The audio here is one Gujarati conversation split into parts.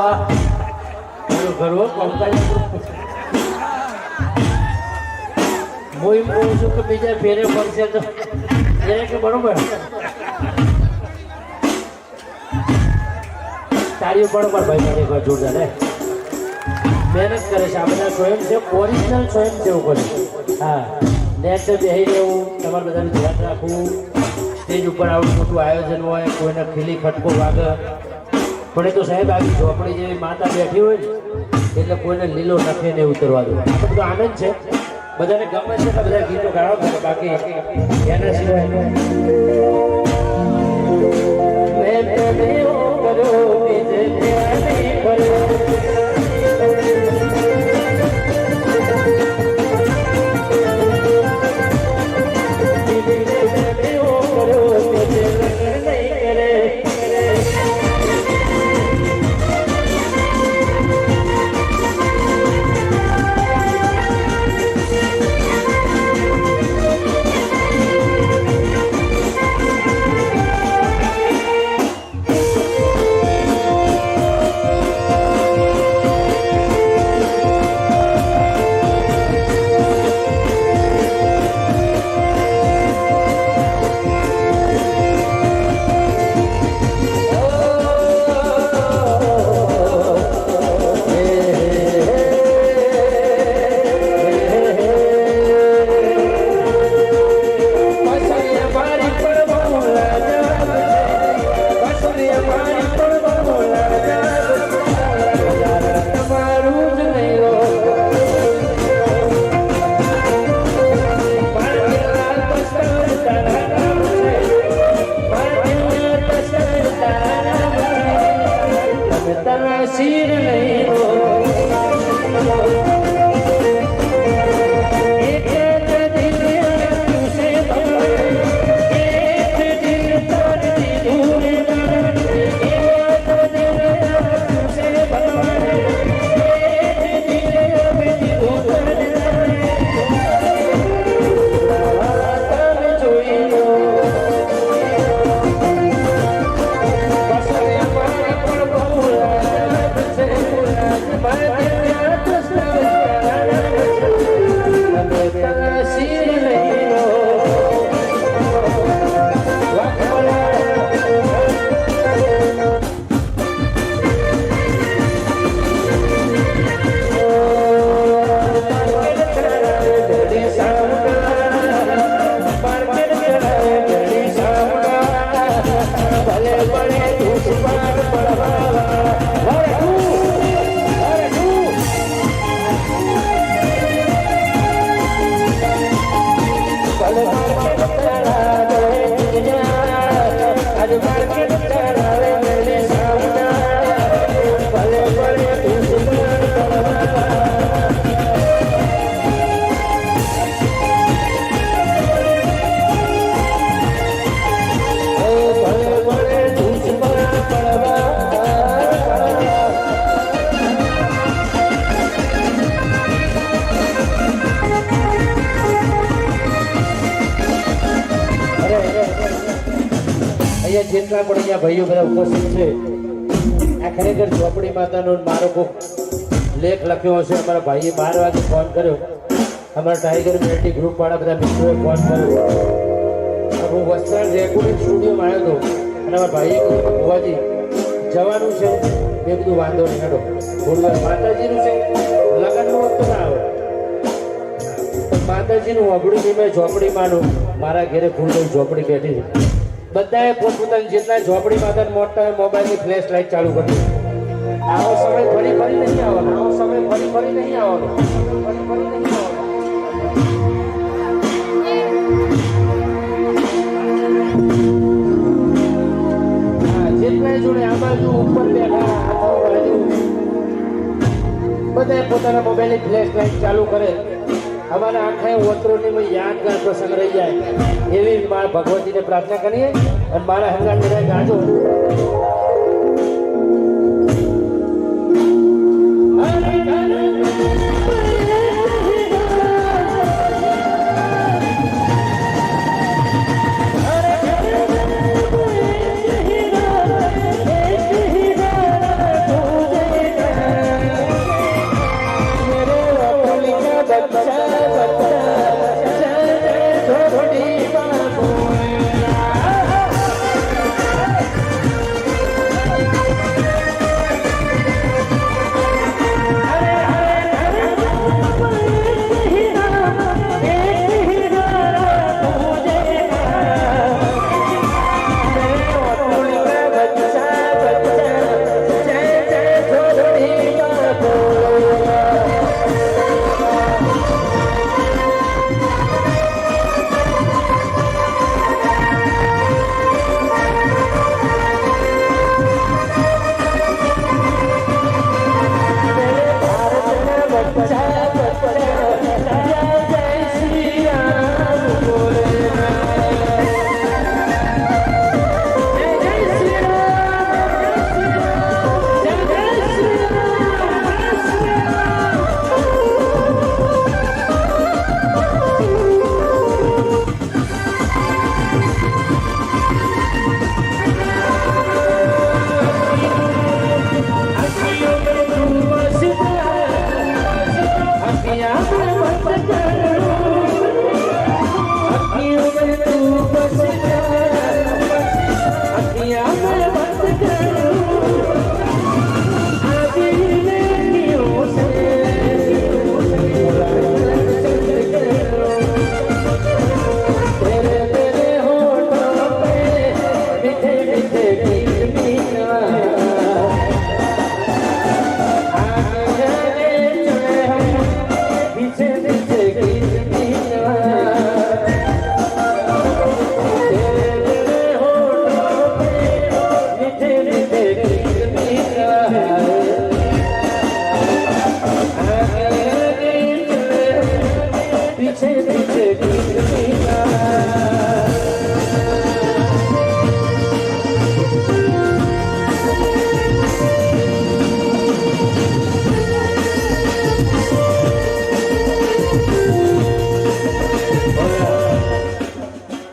વાહ વાહ મારું હું એમ કહું છું કે બીજા ફેરે પડશે તો એને કે બરોબર? તાળીઓ બરોબર ભાઈ મને એકવાર જોરદાર મહેનત કરે છે. આ બધા સ્વયંસેવક ઓરિજિનલ સ્વયંસેવકો છે. હા. નેટ બેસી રહેવું, તમારે બધાને ધ્યાન રાખવું. સ્ટેજ ઉપર આવું મોટું આયોજન હોય, કોઈને ખીલી ખટકો વાગે પણ એ તો સાહેબ આવી ઝોપડી જેવી માતા બેઠી હોય ને, એટલે કોઈને લીલો નખે ને ઉતરવા દો. આ બધો આનંદ છે. બધાને ગમે છે બધા ગીતો ગાળો કરે બાકી એના સિવાય મેં કર્યો भले बड़े જેટલા પણ અહીંયા ભાઈઓ બધા ઉપસ્થિત છે, આ ખરેખર ચોપડી માતાનો મારો કોક લેખ લખ્યો હશે, અમારા ભાઈએ બાર વાગે ફોન કર્યો. અમારા ટાઈગર મેટી ગ્રુપ વાળા બધા મિત્રોએ ફોન કર્યો. હું વસ્ત્રાલ રેકોર્ડિંગ સ્ટુડિયોમાં આવ્યો હતો. અને અમારા ભાઈએ કીધું, ભુવાજી, જવાનું છે. મેં બધું વાંધો નહીં, હેડો. થોડી માતાજીનું છે? લગ્નનું વખત ના આવે. માતાજીનું અઘડું મેં ઝોપડી માનું મારા ઘેરે ફૂલ ઝોપડી બેઠી બધાએ પોતપોતાની જેટલા ઝોપડી માતા મોટા મોબાઈલની ફ્લેશ લાઇટ ચાલુ કરી. આવો સમય ફરી ફરી નહીં આવવાનો. આવો સમય ફરી ફરી નહીં આવવાનો. ફરી ફરી નહીં આવવાનો. જોડે આ બાજુ ઉપર બેઠા પોતાના મોબાઈલની ફ્લેશ લાઇટ ચાલુ કરે. અમારા આંખે ઓતરોની યાદગાર પ્રસંગ રહી જાય. એવી મા ભગવતીને પ્રાર્થના કરીએ અને મારા બધા ગાજો.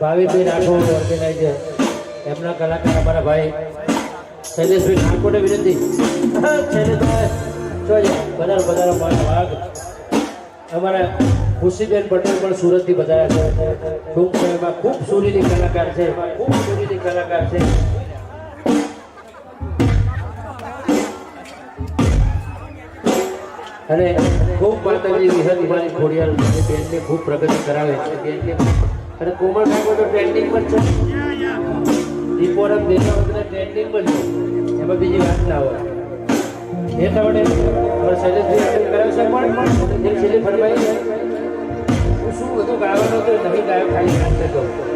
ભાવિકભાઈ રાઠોડ ઓર્ગેનાઇઝર એમના કલાકાર અમારા ભાઈ. શૈલેષભાઈ ઠાકોરે વિનંતી. શૈલેષભાઈ. જોઈએ બધા બધા મારા ભાગ. અમારા ખુશીબેન પટેલ પણ સુરતથી બધા છે. ટૂંક સમયમાં ખૂબ સુરીલી કલાકાર છે. ખૂબ સુરીલી કલાકાર છે. અને ખૂબ માતાજી વિહત મારી ખોડિયાર બેનને ખૂબ પ્રગતિ કરાવે છે. બેનને અને કોમળ ઠાકોર તો ટ્રેન્ડિંગ પણ છે. દીપોરમ દેશાવતને ટ્રેન્ડિંગ પણ છે. એમાં બીજી વાત ના હોય. એ અમારા શૈલેષભાઈ કરાવશે પણ. છેલ્લી ફરમાઈ શું બધું ગાવાનું તો નહીં ગાયો ખાલી